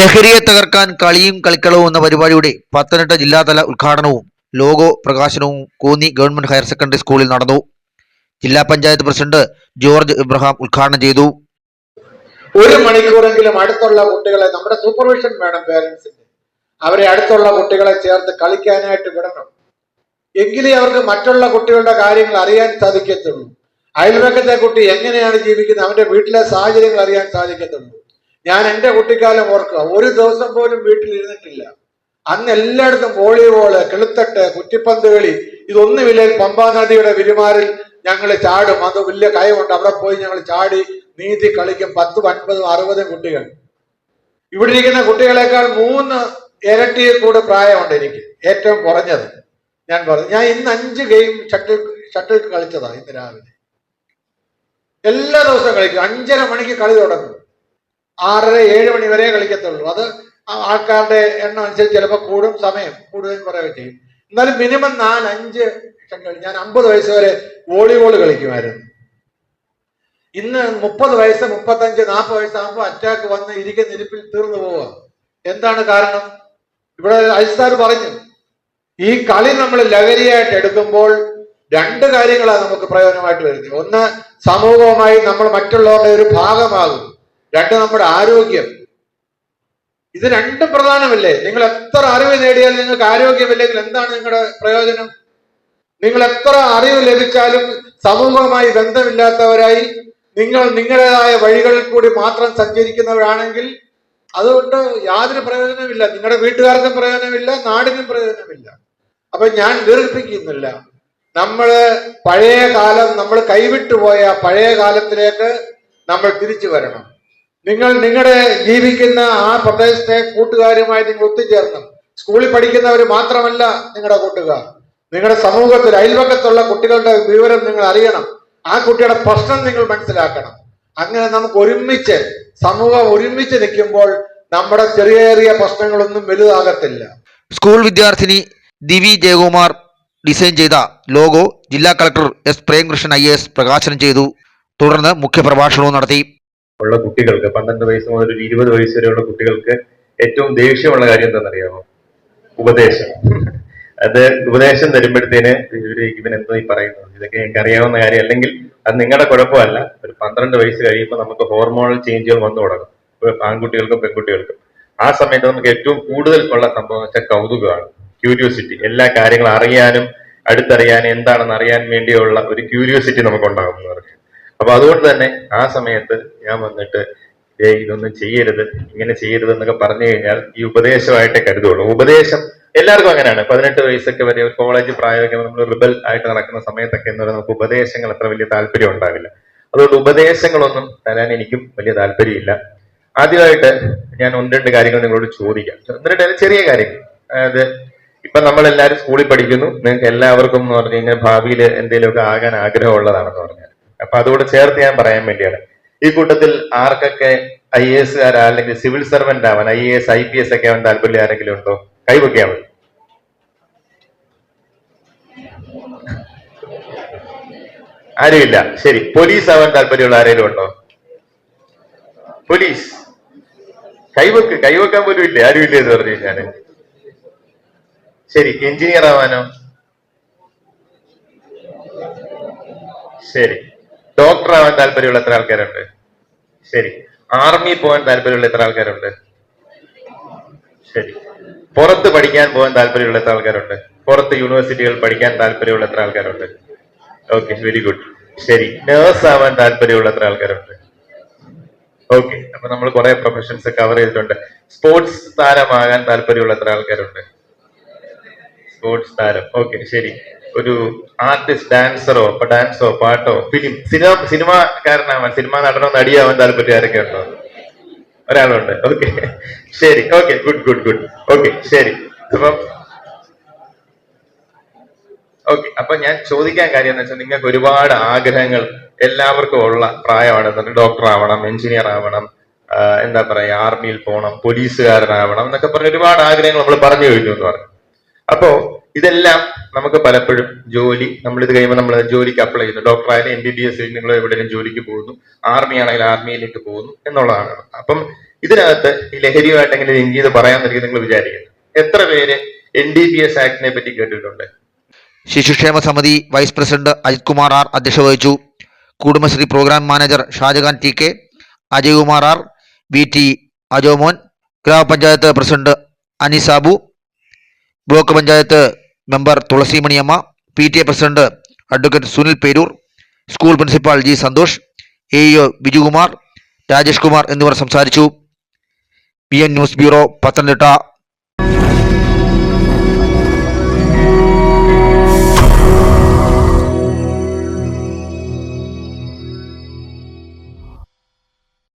ലഹരിയെ തകർക്കാൻ കളിയും കളിക്കളവും എന്ന പരിപാടിയുടെ പത്തനംതിട്ട ജില്ലാതല ഉദ്ഘാടനവും ലോഗോ പ്രകാശനവും കോന്നി ഗവൺമെന്റ് ഹയർ സെക്കൻഡറി സ്കൂളിൽ നടന്നു. ജില്ലാ പഞ്ചായത്ത് പ്രസിഡന്റ് ജോർജ് ഇബ്രഹാം ഉദ്ഘാടനം ചെയ്തു. ഒരു മണിക്കൂറെങ്കിലും അടുത്തുള്ള കുട്ടികളെ നമ്മുടെ സൂപ്പർവിഷൻ വേണം പേരൻസിന്റെ അവരെ അടുത്തുള്ള കുട്ടികളെ ചേർത്ത് കളിക്കാനായിട്ട് വിടണം. എങ്കിലേ അവർക്ക് മറ്റുള്ള കുട്ടികളുടെ കാര്യങ്ങൾ അറിയാൻ സാധിക്കത്തുള്ളൂ. അയൽവക്കത്തെ കുട്ടി എങ്ങനെയാണ് ജീവിക്കുന്നത്? അവന്റെ വീട്ടിലെ സാഹചര്യങ്ങൾ അറിയാൻ സാധിക്കത്തുള്ളൂ. ഞാൻ എന്റെ കുട്ടിക്കാലം ഓർക്കുക. ഒരു ദിവസം പോലും വീട്ടിൽ ഇരുന്നിട്ടില്ല അന്ന് എല്ലായിടത്തും വോളിബോൾ കിളുത്തട്ട് കുറ്റിപ്പന്ത് കളി ഇതൊന്നുമില്ല പമ്പാ നദിയുടെ വിരുമാറിൽ ഞങ്ങൾ ചാടും. അത് വലിയ കയമുണ്ട് അവിടെ പോയി ഞങ്ങൾ ചാടി നീന്തി കളിക്കും. പത്തും അൻപതും അറുപതും കുട്ടികൾ. ഇവിടെ ഇരിക്കുന്ന കുട്ടികളെക്കാൾ മൂന്ന് ഇരട്ടി കൂടെ പ്രായമുണ്ട് എനിക്ക്. ഏറ്റവും കുറഞ്ഞത്. ഞാൻ പറഞ്ഞു ഞാൻ ഇന്ന് അഞ്ച് ഗെയിം ഷട്ടിൽ ഷട്ടിൽ കളിച്ചതാണ് ഇന്ന് രാവിലെ. എല്ലാ ദിവസവും കളിക്കും. അഞ്ചര മണിക്ക് കളി തുടങ്ങും. ആറര ഏഴ് മണി വരെ കളിക്കത്തുള്ളൂ. അത് ആൾക്കാരുടെ എണ്ണം അനുസരിച്ച് ചിലപ്പോൾ കൂടും സമയം കൂടുകയും കുറയുകയും ചെയ്യും എന്നാലും മിനിമം നാല് അഞ്ച് ഞാൻ അമ്പത് വയസ്സ് വരെ വോളിബോൾ കളിക്കുമായിരുന്നു. ഇന്ന് മുപ്പത് വയസ്സ് മുപ്പത്തഞ്ച് നാൽപ്പത് വയസ്സാകുമ്പോൾ അറ്റാക്ക് വന്ന് ഇരിക്കുന്ന ഇരിപ്പിൽ തീർന്നു പോവുക. എന്താണ് കാരണം? ഇവിടെ അജിസ്ഥാർ പറഞ്ഞു ഈ കളി നമ്മൾ ലഹരിയായിട്ട് എടുക്കുമ്പോൾ രണ്ട് കാര്യങ്ങളാണ് നമുക്ക് പ്രയോജനമായിട്ട് വരുന്നത്. ഒന്ന് സമൂഹവുമായി നമ്മൾ മറ്റുള്ളവരുടെ ഒരു ഭാഗമാകും. രണ്ട് നമ്മുടെ ആരോഗ്യം. ഇത് രണ്ടും പ്രധാനമല്ലേ? നിങ്ങൾ എത്ര അറിവ് നേടിയാലും നിങ്ങൾക്ക് ആരോഗ്യമില്ലെങ്കിൽ എന്താണ് നിങ്ങളുടെ പ്രയോജനം? നിങ്ങൾ എത്ര അറിവ് ലഭിച്ചാലും സമൂഹവുമായി ബന്ധമില്ലാത്തവരായി നിങ്ങൾ നിങ്ങളുടേതായ വഴികളിൽ കൂടി മാത്രം സഞ്ചരിക്കുന്നവരാണെങ്കിൽ അതുകൊണ്ട് യാതൊരു പ്രയോജനമില്ല നിങ്ങളുടെ വീട്ടുകാർക്കും പ്രയോജനമില്ല നാടിനും പ്രയോജനമില്ല. അപ്പൊ ഞാൻ ദീർഘിപ്പിക്കുന്നില്ല. നമ്മൾ പഴയ കാലം നമ്മൾ കൈവിട്ടുപോയ പഴയ കാലത്തിലേക്ക് നമ്മൾ തിരിച്ചു വരണം. നിങ്ങൾ നിങ്ങളുടെ ജീവിക്കുന്ന ആ പ്രദേശത്തെ കൂട്ടുകാരുമായി നിങ്ങൾ ഒത്തുചേർന്നു സ്കൂളിൽ പഠിക്കുന്നവർ മാത്രമല്ല നിങ്ങളുടെ കൂട്ടുകാർ. നിങ്ങളുടെ സമൂഹത്തിൽ അയൽവക്കത്തുള്ള കുട്ടികളുടെ വിവരം നിങ്ങൾ അറിയണം. ആ കുട്ടിയുടെ പ്രശ്നം നിങ്ങൾ മനസ്സിലാക്കണം. അങ്ങനെ നമുക്ക് ഒരുമിച്ച് സമൂഹം ഒരുമിച്ച് നിൽക്കുമ്പോൾ നമ്മുടെ ചെറിയ ചെറിയ പ്രശ്നങ്ങളൊന്നും വലുതാകത്തില്ല. സ്കൂൾ വിദ്യാർത്ഥിനി ദിവി ജയകുമാർ ഡിസൈൻ ചെയ്ത ലോഗോ ജില്ലാ കളക്ടർ എസ് പ്രേംകൃഷ്ണൻ ഐ പ്രകാശനം ചെയ്തു. തുടർന്ന് മുഖ്യപ്രഭാഷണവും നടത്തി. ഉള്ള കുട്ടികൾക്ക് പന്ത്രണ്ട് വയസ്സ് മുതൽ ഒരു ഇരുപത് വയസ്സ് വരെയുള്ള കുട്ടികൾക്ക് ഏറ്റവും ദേഷ്യമുള്ള കാര്യം എന്താണെന്നറിയാമോ? ഉപദേശം. അത് ഉപദേശം തരുമ്പോഴത്തേന് ഇവർ ഇവൻ എന്തോ ഈ പറയുന്നത്? ഇതൊക്കെ എനിക്ക് അറിയാവുന്ന കാര്യം അല്ലെങ്കിൽ അത് നിങ്ങളുടെ കുഴപ്പമല്ല. ഒരു പന്ത്രണ്ട് വയസ്സ് കഴിയുമ്പോൾ നമുക്ക് ഹോർമോണൽ ചേഞ്ചുകൾ വന്നു തുടങ്ങും. ആൺകുട്ടികൾക്കും പെൺകുട്ടികൾക്കും. ആ സമയത്ത് നമുക്ക് ഏറ്റവും കൂടുതൽ ഉള്ള സംഭവം വെച്ചാൽ കൗതുകമാണ്. ക്യൂരിയോസിറ്റി. എല്ലാ കാര്യങ്ങളും അറിയാനും അടുത്തറിയാനും എന്താണെന്ന് അറിയാൻ വേണ്ടിയുള്ള ഒരു ക്യൂരിയോസിറ്റി നമുക്ക് ഉണ്ടാകും എന്ന് പറഞ്ഞു അപ്പൊ അതുകൊണ്ട് തന്നെ ആ സമയത്ത് ഞാൻ വന്നിട്ട് ഏ ഇതൊന്നും ചെയ്യരുത്. ഇങ്ങനെ ചെയ്യരുത് എന്നൊക്കെ പറഞ്ഞു കഴിഞ്ഞാൽ ഈ ഉപദേശമായിട്ടേ കരുതുള്ളൂ. ഉപദേശം എല്ലാവർക്കും അങ്ങനെയാണ്. പതിനെട്ട് വയസ്സൊക്കെ വരെ കോളേജ് പ്രായമൊക്കെ നമ്മൾ റിബൽ ആയിട്ട് നടക്കുന്ന സമയത്തൊക്കെ എന്ന് പറയുന്നത് നമുക്ക് ഉപദേശങ്ങൾ അത്ര വലിയ താല്പര്യം ഉണ്ടാവില്ല. അതുകൊണ്ട് ഉപദേശങ്ങളൊന്നും തരാൻ എനിക്കും വലിയ താല്പര്യമില്ല. ആദ്യമായിട്ട് ഞാൻ ഒന്ന് രണ്ട് കാര്യങ്ങൾ നിങ്ങളോട് ചോദിക്കാം. ഒന്ന് രണ്ട് ചെറിയ കാര്യങ്ങൾ. അതായത് ഇപ്പൊ നമ്മൾ എല്ലാവരും സ്കൂളിൽ പഠിക്കുന്നു. നിങ്ങൾക്ക് എല്ലാവർക്കും എന്ന് പറഞ്ഞു കഴിഞ്ഞാൽ ഭാവിയിൽ എന്തെങ്കിലുമൊക്കെ ആകാൻ ആഗ്രഹമുള്ളതാണെന്ന് പറഞ്ഞാൽ. അപ്പൊ അതോട് ചേർത്ത് ഞാൻ പറയാൻ വേണ്ടിയാണ്. ഈ കൂട്ടത്തിൽ ആർക്കൊക്കെ ഐ എസ് അല്ലെങ്കിൽ സിവിൽ സർവന്റ് ആവാൻ I A S I P S ഒക്കെ ആവാൻ താല്പര്യം ആരെങ്കിലും ഉണ്ടോ? കൈവയ്ക്കാൻ മതി. ആരുമില്ല. ശരി. പോലീസ് ആവാൻ താല്പര്യമുള്ള ആരെങ്കിലും ഉണ്ടോ? പോലീസ്. കൈവക്ക്. കൈവക്കാൻ പോലും ഇല്ലേ? ആരും ഇല്ലേ എന്ന് പറഞ്ഞു ഞാൻ ശരി. എഞ്ചിനീയർ ആവാനോ? ശരി. ഡോക്ടർ ആവാൻ താല്പര്യമുള്ള എത്ര ആൾക്കാരുണ്ട്? ശരി. ആർമി പോകാൻ താല്പര്യമുള്ള എത്ര ആൾക്കാരുണ്ട്? ശരി. പുറത്ത് പഠിക്കാൻ പോകാൻ താല്പര്യമുള്ള എത്ര ആൾക്കാരുണ്ട്? പുറത്ത് യൂണിവേഴ്സിറ്റികൾ പഠിക്കാൻ താല്പര്യമുള്ള എത്ര ആൾക്കാരുണ്ട്? Okay very good. ശരി. നേഴ്സ് ആവാൻ താല്പര്യമുള്ള എത്ര ആൾക്കാരുണ്ട്? ഓക്കെ അപ്പൊ നമ്മൾ കുറെ പ്രൊഫഷൻസ് കവർ ചെയ്തിട്ടുണ്ട്. സ്പോർട്സ് താരമാകാൻ താല്പര്യമുള്ള എത്ര ആൾക്കാരുണ്ട്? സ്പോർട്സ് താരം. ഓക്കെ ശരി. ഒരു ആർട്ടിസ്റ്റ് ഡാൻസറോ ഡാൻസോ പാട്ടോ ഫിലിം സിനിമ സിനിമാക്കാരനാവാൻ സിനിമ നടനോ നടിയാവാൻ താല്പര്യം ആരൊക്കെ ഉണ്ടോ? ഒരാളുണ്ട്. ഓക്കെ ശരി. Okay good good good okay ശരി. അപ്പം ഓക്കെ അപ്പൊ ഞാൻ ചോദിക്കാൻ കാര്യം എന്ന് വെച്ചാൽ നിങ്ങൾക്ക് ഒരുപാട് ആഗ്രഹങ്ങൾ എല്ലാവർക്കും ഉള്ള പ്രായമാണ് ഡോക്ടർ ആവണം എഞ്ചിനീയർ ആവണം എന്താ പറയാ ആർമിയിൽ പോകണം പോലീസുകാരനാവണം എന്നൊക്കെ പറഞ്ഞ ഒരുപാട് ആഗ്രഹങ്ങൾ നമ്മൾ പറഞ്ഞു കഴിഞ്ഞു എന്ന് പറഞ്ഞു. അപ്പോ ഇതെല്ലാം നമുക്ക് പലപ്പോഴും ജോലി നമ്മൾ ഇത് കഴിയുമ്പോൾ നമ്മൾ ജോലിക്ക് അപ്ലൈ ചെയ്യുന്നു. ഡോക്ടർ ആയാലും എം ബി ബി എസ് നിങ്ങൾ എവിടെയെങ്കിലും ജോലിക്ക് പോകുന്നു. ആർമി ആണെങ്കിൽ ആർമിയിലേക്ക് പോകുന്നു എന്നുള്ളതാണ്. അപ്പം ഇതിനകത്ത് ഈ ലഹരിയുമായിട്ട് എങ്ങനെ ലിങ്ക് ചെയ്ത് പറയാമെന്നായിരിക്കും നിങ്ങൾ വിചാരിക്കുന്നു. എത്ര പേര് എൻ ഡി പി എസ് ആക്ടിനെ പറ്റി കേട്ടിട്ടുണ്ട്? ശിശുക്ഷേമ സമിതി vice president Ajith Kumar R അധ്യക്ഷ വഹിച്ചു Kudumbashree programme manager Shajahan T K Ajaykumar R V T Ajomon ഗ്രാമപഞ്ചായത്ത് president Anisabu block panchayat member Thulasimaniyamma P T A president advocate Sunil Perur school principal G Santhosh A EO Bijukumar Rajesh Kumar എന്നിവർ സംസാരിച്ചു. P N news bureau Pathanamthitta.